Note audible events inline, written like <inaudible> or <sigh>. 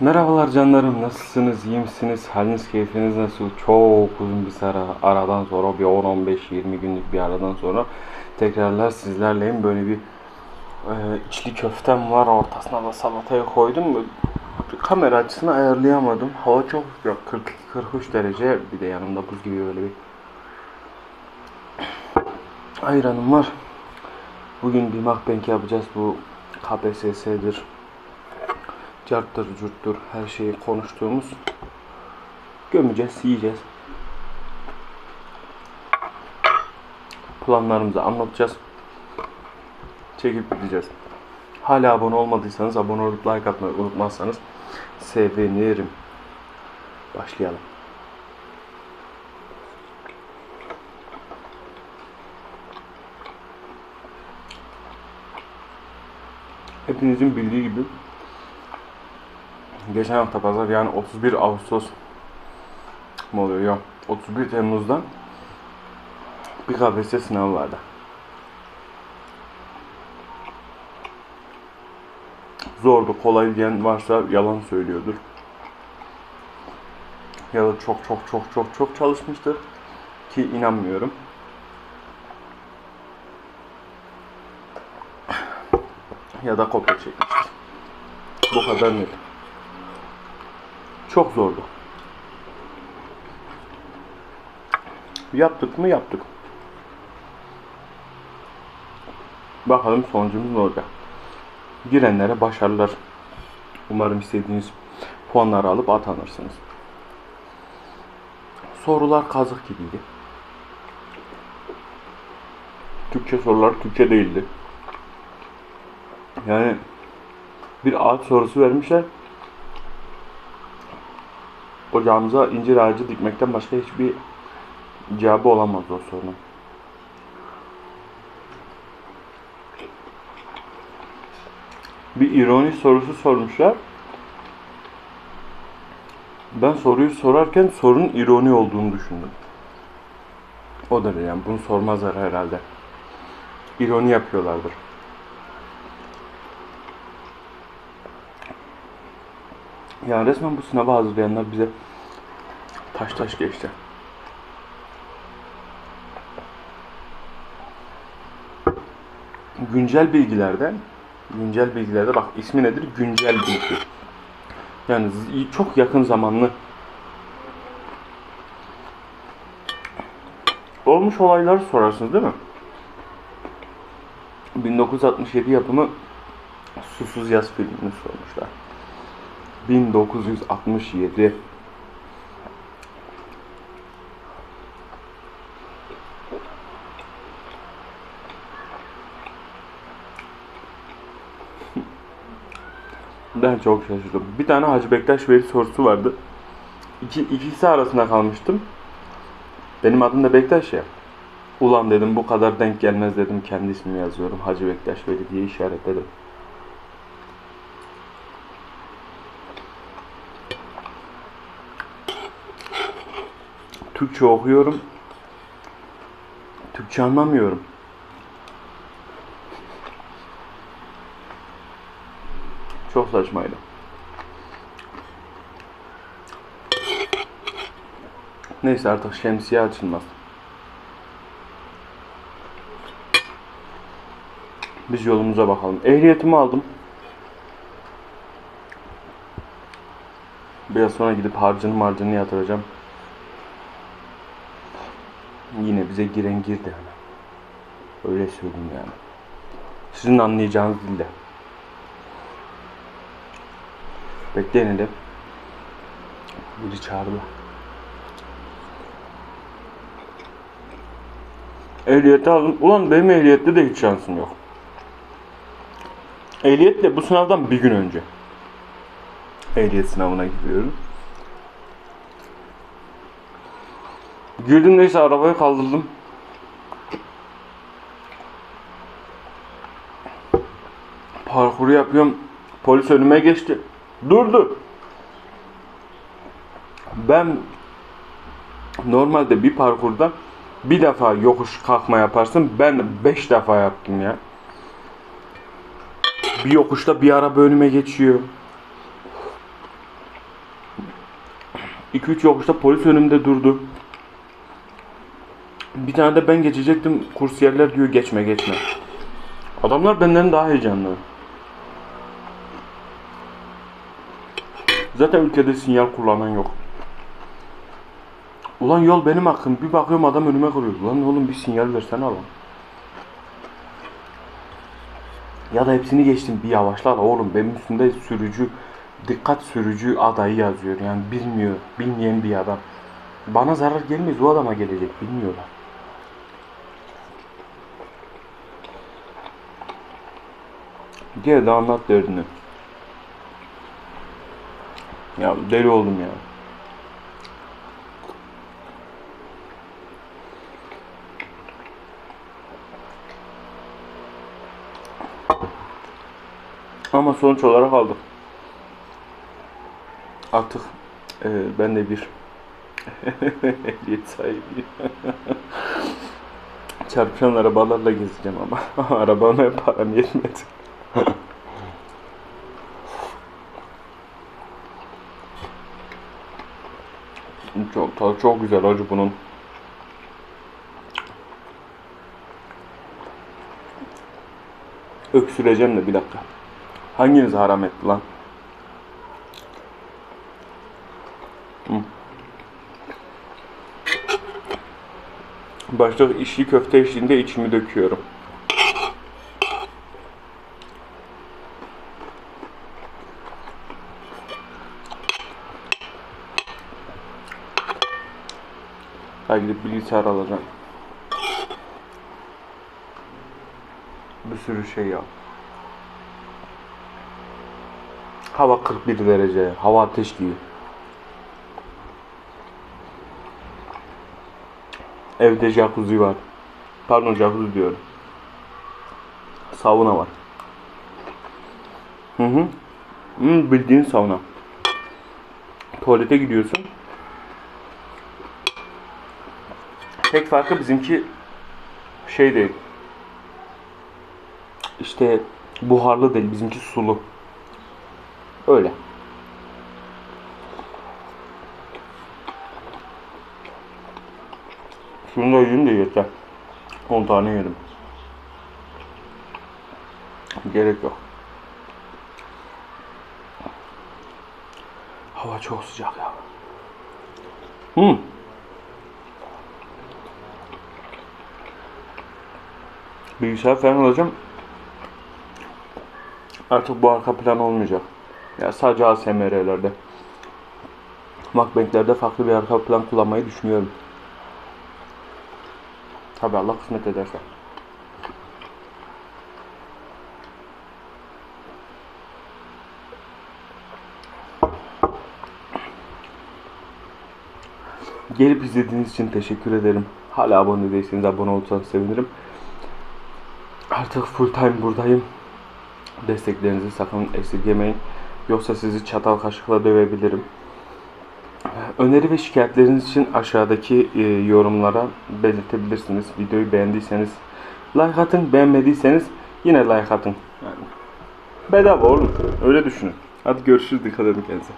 Merhabalar canlarım, nasılsınız, iyi misiniz, haliniz, keyfiniz nasıl? Çok uzun bir sıra aradan sonra, bir 10-15-20 günlük bir aradan sonra tekrarlar sizlerleyim. Böyle bir e, içli köftem var, ortasına da salatayı koydum. Kamera açısını ayarlayamadım. Hava çok yok, 42-43 derece. Bir de yanımda buz gibi böyle bir ayranım var. Bugün bir mukbang yapacağız. Bu KPSS'dir carttır, curttur her şeyi konuştuğumuz gömeceğiz, yiyeceğiz. Planlarımızı anlatacağız. Çekip gideceğiz. Hala abone olmadıysanız abone olup like atmayı unutmazsanız sevinirim. Başlayalım. Hepinizin bildiği gibi geçen hafta pazar yani 31 Ağustos mu oluyor? Yok. 31 Temmuz'dan bir KPSS sınavı vardı. Zordu, kolay diyen varsa yalan söylüyordur. Ya da çok çok çok çok çok çalışmıştır ki inanmıyorum. Ya da kopya çekmiştir. Bu kadar net. Çok zordu. Yaptık mı yaptık. Bakalım sonucumuz ne olacak. Girenlere başarılar. Umarım istediğiniz puanları alıp atanırsınız. Sorular kazık gibiydi. Türkçe sorular Türkçe değildi. Yani bir ağaç sorusu vermişler. Ocağımıza incir ağacı dikmekten başka hiçbir cevabı olamaz o sorunun. Bir ironi sorusu sormuşlar. Ben soruyu sorarken sorunun ironi olduğunu düşündüm. O da yani bunu sormazlar herhalde. İroni yapıyorlardır. Yani resmen bu sınava hazırlayanlar bize taş taş geçti. Güncel bilgilerde güncel bilgilerde bak ismi nedir? Güncel bilgi. Yani çok yakın zamanlı olmuş olayları sorarsınız değil mi? 1967 yapımı Susuz Yaz filmini sormuşlar. 1967 Ben çok şaşırdım. Bir tane Hacı Bektaş Veli sorusu vardı. İki, ikisi arasında kalmıştım. Benim adım da Bektaş ya. Ulan dedim bu kadar denk gelmez dedim. Kendi ismimi yazıyorum. Hacı Bektaş Veli diye işaretledim. Türkçe okuyorum. Türkçe anlamıyorum. Çok saçmaydı. Neyse artık şemsiye açılmaz. Biz yolumuza bakalım. Ehliyetimi aldım. Biraz sonra gidip harcını marcını yatıracağım. Yine bize giren girdi yani. Öyle söyleyeyim yani. Sizin anlayacağınız dilde. Bekleyin hele. Biri çağırdı. Ehliyeti aldım. Ulan benim ehliyette de hiç şansım yok. Ehliyetle bu sınavdan bir gün önce. Ehliyet sınavına gidiyorum. Girdim neyse arabayı kaldırdım. Parkuru yapıyorum. Polis önüme geçti. Durdu. Ben normalde bir parkurda bir defa yokuş kalkma yaparsın. Ben beş defa yaptım ya. Bir yokuşta bir araba önüme geçiyor. 2-3 yokuşta polis önümde durdu. Bir tane de ben geçecektim. Kursiyerler diyor geçme geçme. Adamlar benden daha heyecanlı. Zaten ülkede sinyal kullanan yok. Ulan yol benim hakkım. Bir bakıyorum adam önüme kırıyor. Ulan oğlum bir sinyal versene lan. Ya da hepsini geçtim bir yavaşla da oğlum benim üstünde sürücü dikkat sürücü adayı yazıyor. Yani bilmiyor, bilmeyen bir adam. Bana zarar gelmez o adama gelecek bilmiyorlar. Gel de anlat derdini. Ya deli oldum ya. Ama sonuç olarak aldık. Artık e, ben de bir <laughs> ehliyet sahibiyim. Çarpışan arabalarla gezeceğim ama <laughs> arabama param yetmedi. <laughs> çok tadı çok güzel acı bunun. Öksüreceğim de bir dakika. Hanginiz haram etti lan? Başta işi köfte eşliğinde içimi döküyorum. Ben gidip bilgisayar alacağım. Bir sürü şey ya. Hava 41 derece. Hava ateş gibi. Evde jacuzzi var. Pardon jacuzzi diyorum. Sauna var. Hı hı. Hı, bildiğin sauna. Tuvalete gidiyorsun. Tek farkı bizimki şey değil. İşte buharlı değil. Bizimki sulu. Öyle. Şunu da yiyeyim de yeter. 10 tane yedim. Gerek yok. Hava çok sıcak ya. Hmm. Bilgisayar falan alacağım. Artık bu arka plan olmayacak. Ya sadece ASMR'lerde. Macbank'lerde farklı bir arka plan kullanmayı düşünüyorum. Tabi Allah kısmet ederse. Gelip izlediğiniz için teşekkür ederim. Hala abone değilseniz abone olursanız sevinirim. Artık full time buradayım. Desteklerinizi sakın esirgemeyin. Yoksa sizi çatal kaşıkla dövebilirim. Öneri ve şikayetleriniz için aşağıdaki e, yorumlara belirtebilirsiniz. Videoyu beğendiyseniz like atın, beğenmediyseniz yine like atın. Yani bedava oğlum. Öyle düşünün. Hadi görüşürüz. Dikkat edin kendinize.